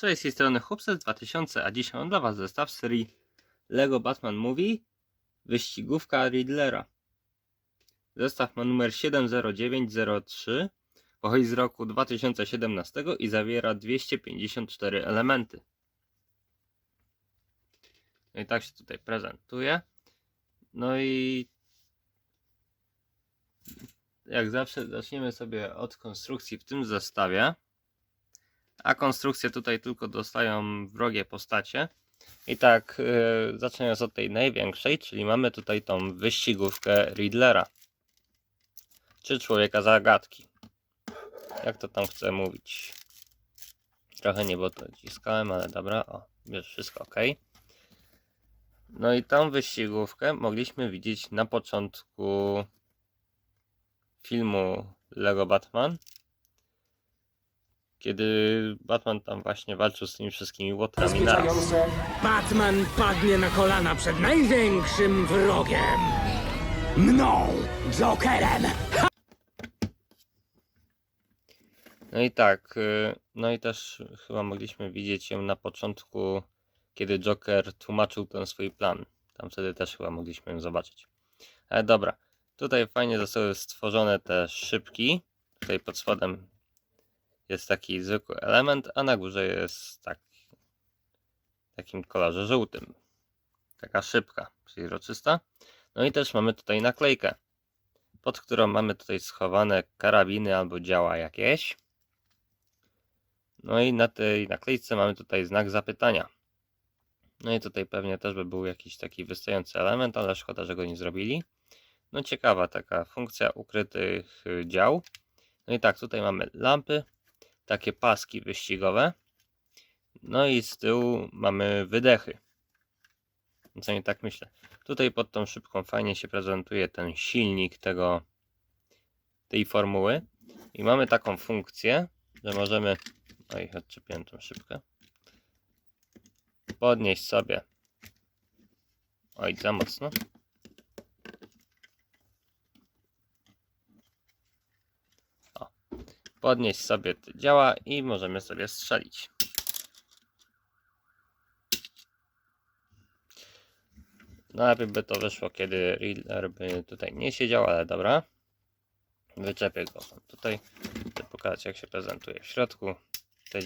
Cześć, z tej strony Hubset 2000, a dzisiaj mam dla Was zestaw serii LEGO Batman Movie Wyścigówka Riddlera. Zestaw ma numer 70903, pochodzi z roku 2017 i zawiera 254 elementy. No i tak się tutaj prezentuje. No i jak zawsze zaczniemy sobie od konstrukcji w tym zestawie. A konstrukcje tutaj tylko dostają wrogie postacie. I tak, yy, zaczynając od tej największej, czyli mamy tutaj tą wyścigówkę Riddlera. Czy człowieka zagadki. Jak to tam chcę mówić? Trochę nie było to ciskałem, ale dobra. O, już wszystko ok. No i tą wyścigówkę mogliśmy widzieć na początku filmu Lego Batman kiedy Batman tam właśnie walczył z tymi wszystkimi łotrami naraz. Zabezpieczające. Batman padnie na kolana przed największym wrogiem. Mną, Jokerem. No i tak, y, no i też chyba mogliśmy widzieć ją na początku, kiedy Joker tłumaczył ten swój plan. Tam wtedy też chyba mogliśmy ją zobaczyć. Ale dobra, tutaj fajnie zostały stworzone te szybki. Tutaj pod spodem jest taki zwykły element, a na górze jest tak, w takim kolorze żółtym. Taka szybka, przezroczysta. No i też mamy tutaj naklejkę, pod którą mamy tutaj schowane karabiny albo działa jakieś. No i na tej naklejce mamy tutaj znak zapytania. No i tutaj pewnie też by był jakiś taki wystający element, ale szkoda, że go nie zrobili. No ciekawa taka funkcja ukrytych y, dział. No i tak, tutaj mamy lampy, takie paski wyścigowe. No i z tyłu mamy wydechy. No Co nie tak myślę. Tutaj pod tą szybką fajnie się prezentuje ten silnik tego tej formuły. I mamy taką funkcję, że możemy. Oj, odczepiłem tą szybkę. Podnieść sobie. Oj, za mocno. Podnieść sobie te działa i możemy sobie strzelić. Najlepiej by to wyszło, kiedy Riddler by tutaj nie siedział, ale dobra. Wyczepię go tutaj. Chcę pokazać jak się prezentuje w środku. Te,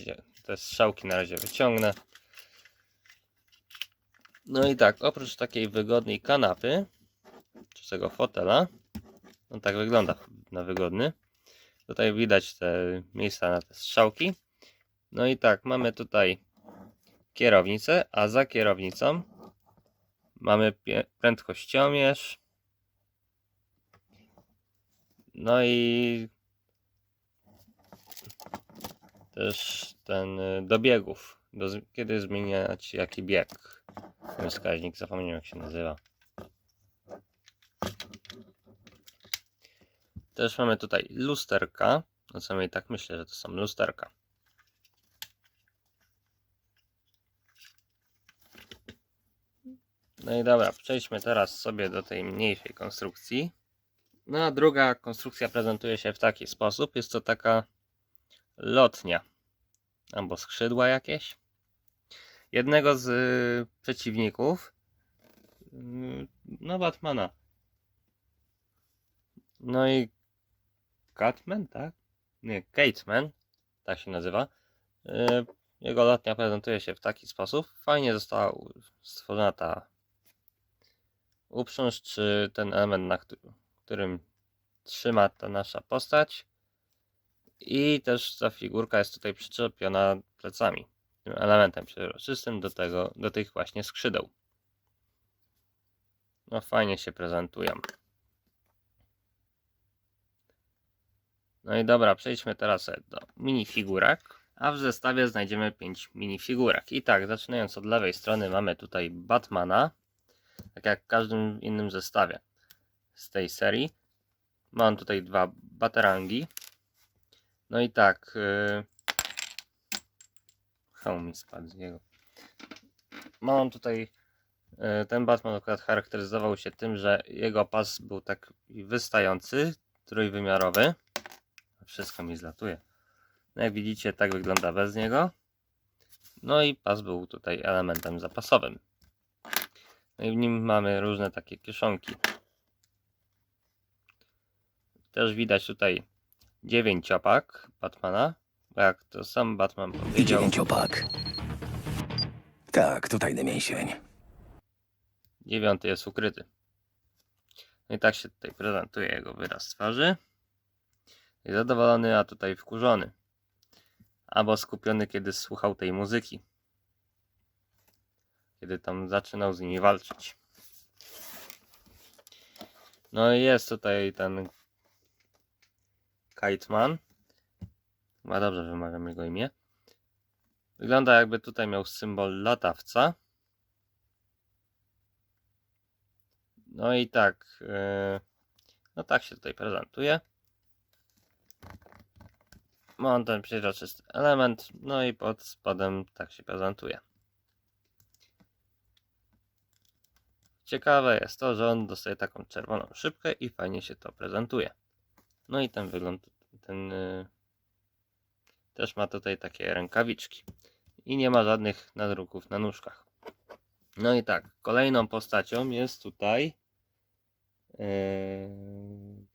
te strzałki na razie wyciągnę. No i tak, oprócz takiej wygodnej kanapy, czy tego fotela, no tak wygląda na wygodny. Tutaj widać te miejsca na te strzałki. No i tak, mamy tutaj kierownicę, a za kierownicą mamy prędkościomierz. No i też ten y, do biegów. Do, kiedy zmieniać jaki bieg. Ten wskaźnik, zapomniałem jak się nazywa. Też mamy tutaj lusterka. No co i tak myślę, że to są lusterka. No i dobra, przejdźmy teraz sobie do tej mniejszej konstrukcji. No a druga konstrukcja prezentuje się w taki sposób. Jest to taka lotnia albo skrzydła jakieś. Jednego z y, przeciwników, y, no Batmana. No i Catman, tak? Nie, Cateman, tak się nazywa. Y, Jego lotnia prezentuje się w taki sposób. Fajnie została stworzona ta uprząż, czy ten element, na któ- którym trzyma ta nasza postać. I też ta figurka jest tutaj przyczepiona plecami, tym elementem przezroczystym do, tego, do tych właśnie skrzydeł. No fajnie się prezentują. No i dobra, przejdźmy teraz do minifigurek. A w zestawie znajdziemy 5 minifigurek. I tak, zaczynając od lewej strony mamy tutaj Batmana. Tak jak w każdym innym zestawie z tej serii. Mam tutaj dwa baterangi. No i tak. Yy... Hełm mi spadł z niego. Mam tutaj. Yy, ten Batman akurat charakteryzował się tym, że jego pas był tak wystający, trójwymiarowy. Wszystko mi zlatuje. No jak widzicie, tak wygląda bez niego. No i pas był tutaj elementem zapasowym. No i w nim mamy różne takie kieszonki. Też widać tutaj dziewięciopak Batmana, jak to sam Batman I powiedział, dziewięciopak. Tak, to tajny mięsień. dziewiąty jest ukryty. No i tak się tutaj prezentuje jego wyraz twarzy. Zadowolony, a tutaj wkurzony. Albo skupiony, kiedy słuchał tej muzyki. Kiedy tam zaczynał z nimi walczyć. No i jest tutaj ten Kiteman. Chyba dobrze wymawiam jego imię. Wygląda jakby tutaj miał symbol latawca. No i tak. Yy, no tak się tutaj prezentuje. Ma on ten przeźroczysty element. No i pod spodem tak się prezentuje. Ciekawe jest to, że on dostaje taką czerwoną szybkę i fajnie się to prezentuje. No i ten wygląd, ten yy, też ma tutaj takie rękawiczki. I nie ma żadnych nadruków na nóżkach. No i tak, kolejną postacią jest tutaj. Yy,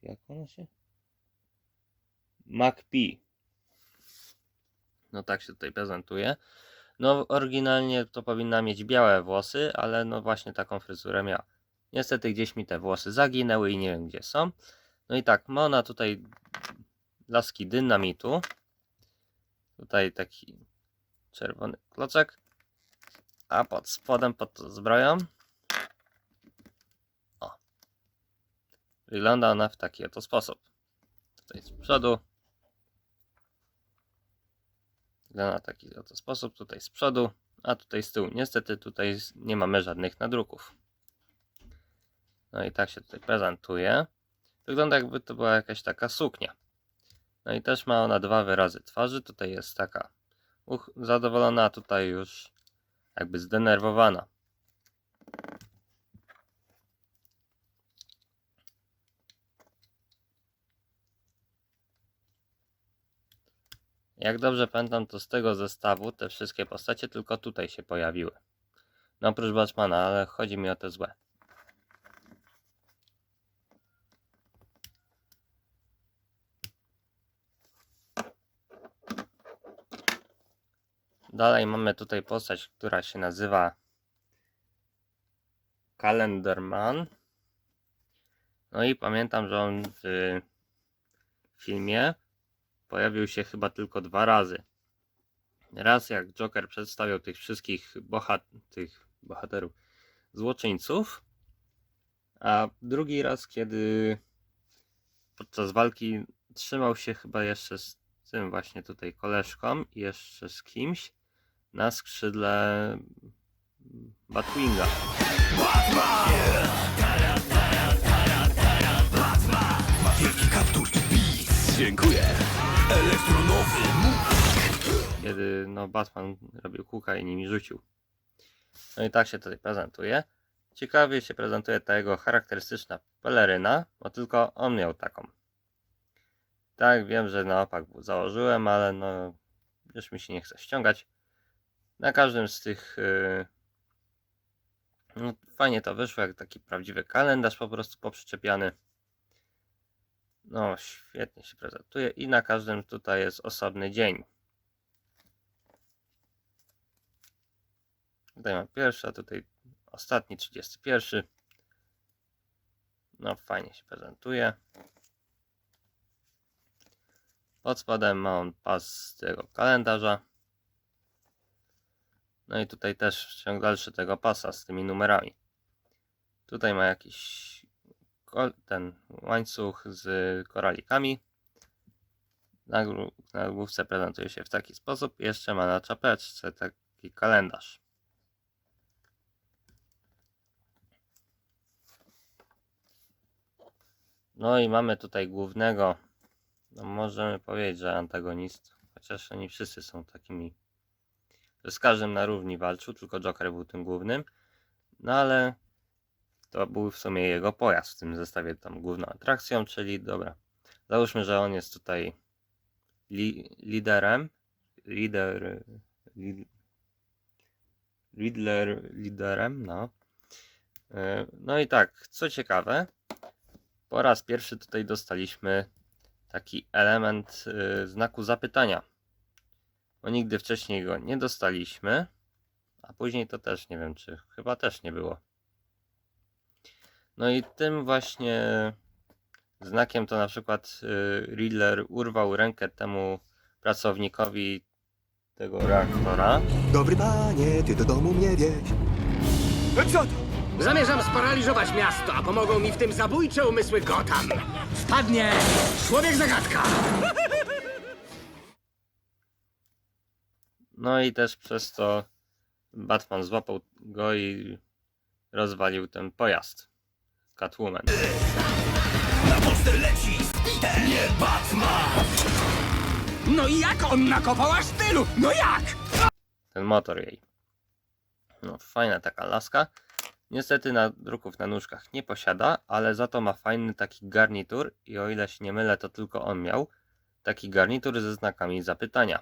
jak ona się? MacP. No tak się tutaj prezentuje. No oryginalnie to powinna mieć białe włosy, ale no właśnie taką fryzurę miała. Niestety gdzieś mi te włosy zaginęły i nie wiem gdzie są. No i tak, ma ona tutaj laski dynamitu. Tutaj taki czerwony klocek. A pod spodem, pod zbroją. O. Wygląda ona w taki oto sposób. Tutaj z przodu. Wygląda w taki oto sposób. Tutaj z przodu, a tutaj z tyłu. Niestety tutaj nie mamy żadnych nadruków. No i tak się tutaj prezentuje. Wygląda jakby to była jakaś taka suknia. No i też ma ona dwa wyrazy twarzy. Tutaj jest taka zadowolona, a tutaj już jakby zdenerwowana. Jak dobrze pamiętam, to z tego zestawu te wszystkie postacie tylko tutaj się pojawiły. No oprócz Batmana, ale chodzi mi o te złe. Dalej mamy tutaj postać, która się nazywa Calendarman. No i pamiętam, że on w filmie pojawił się chyba tylko dwa razy. Raz jak Joker przedstawiał tych wszystkich bohat tych bohaterów, złoczyńców, a drugi raz, kiedy podczas walki trzymał się chyba jeszcze z tym właśnie tutaj koleżką i jeszcze z kimś na skrzydle Batwinga. Wielki kaptur. Dziękuję. Elektronowy kiedy no, Batman robił kółka i nimi rzucił. No i tak się tutaj prezentuje. Ciekawie się prezentuje ta jego charakterystyczna peleryna, bo tylko on miał taką. Tak, wiem, że na opak założyłem, ale no już mi się nie chce ściągać. Na każdym z tych yy, no, fajnie to wyszło, jak taki prawdziwy kalendarz po prostu poprzyczepiany. No, świetnie się prezentuje i na każdym tutaj jest osobny dzień. Tutaj mam pierwszy, a tutaj ostatni, 31. No, fajnie się prezentuje. Pod spodem ma on pas tego kalendarza. No i tutaj też ciąg dalszy tego pasa z tymi numerami. Tutaj ma jakiś ten łańcuch z koralikami. Na, główce prezentuje się w taki sposób. Jeszcze ma na czapeczce taki kalendarz. No i mamy tutaj głównego, no możemy powiedzieć, że antagonist, chociaż oni wszyscy są takimi, że z każdym na równi walczył, tylko Joker był tym głównym, no ale to był w sumie jego pojazd w tym zestawie tam główną atrakcją, czyli dobra, załóżmy, że on jest tutaj li, liderem, lider, li, Riddler liderem, no. E, No i tak, co ciekawe, po raz pierwszy tutaj dostaliśmy taki element y, znaku zapytania. Bo nigdy wcześniej go nie dostaliśmy, a później to też nie wiem, czy chyba też nie było. No i tym właśnie znakiem to na przykład y, Riddler urwał rękę temu pracownikowi tego reaktora. Dobry panie, ty do domu mnie wieź. Co to? Zamierzam sparaliżować miasto, a pomogą mi w tym zabójcze umysły Gotham. Wpadnie człowiek zagadka. No i też przez to Batman złapał go i rozwalił ten pojazd. Catwoman. Na poster leci Spiter, nie Batman! No i jak on nakopał aż tylu? No jak? Ten motor jej. No, fajna taka laska. Niestety na druków na nóżkach nie posiada, ale za to ma fajny taki garnitur i o ile się nie mylę, to tylko on miał taki garnitur ze znakami zapytania.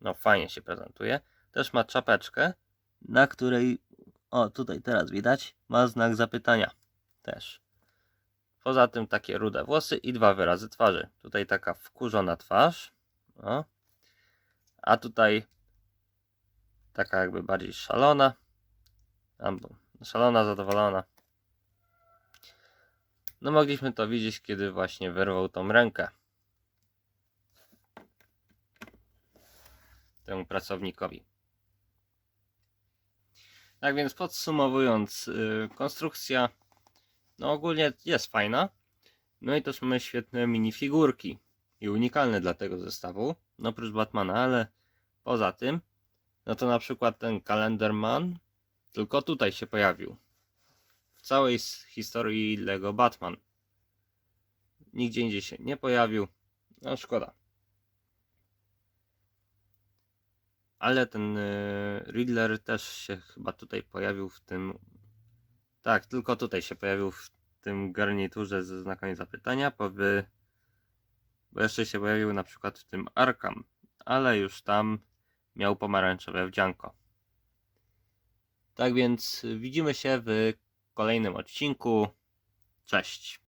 No fajnie się prezentuje. Też ma czapeczkę, na której, o tutaj teraz widać, ma znak zapytania. Też. Poza tym takie rude włosy i dwa wyrazy twarzy. Tutaj taka wkurzona twarz. O. A tutaj taka jakby bardziej szalona. Albo szalona, zadowolona. No mogliśmy to widzieć, kiedy właśnie wyrwał tą rękę. Temu pracownikowi. Tak więc podsumowując, yy, konstrukcja no ogólnie jest fajna. No i też mamy świetne minifigurki i unikalne dla tego zestawu. No oprócz Batmana, ale poza tym no to na przykład ten Calendarman tylko tutaj się pojawił. W całej historii Lego Batman. Nigdzie indziej się nie pojawił. No szkoda. Ale ten y, Riddler też się chyba tutaj pojawił w tym. Tak, tylko tutaj się pojawił w tym garniturze ze znakami zapytania, bo, by... bo jeszcze się pojawił na przykład w tym Arkham, ale już tam miał pomarańczowe wdzianko. Tak więc widzimy się w kolejnym odcinku. Cześć.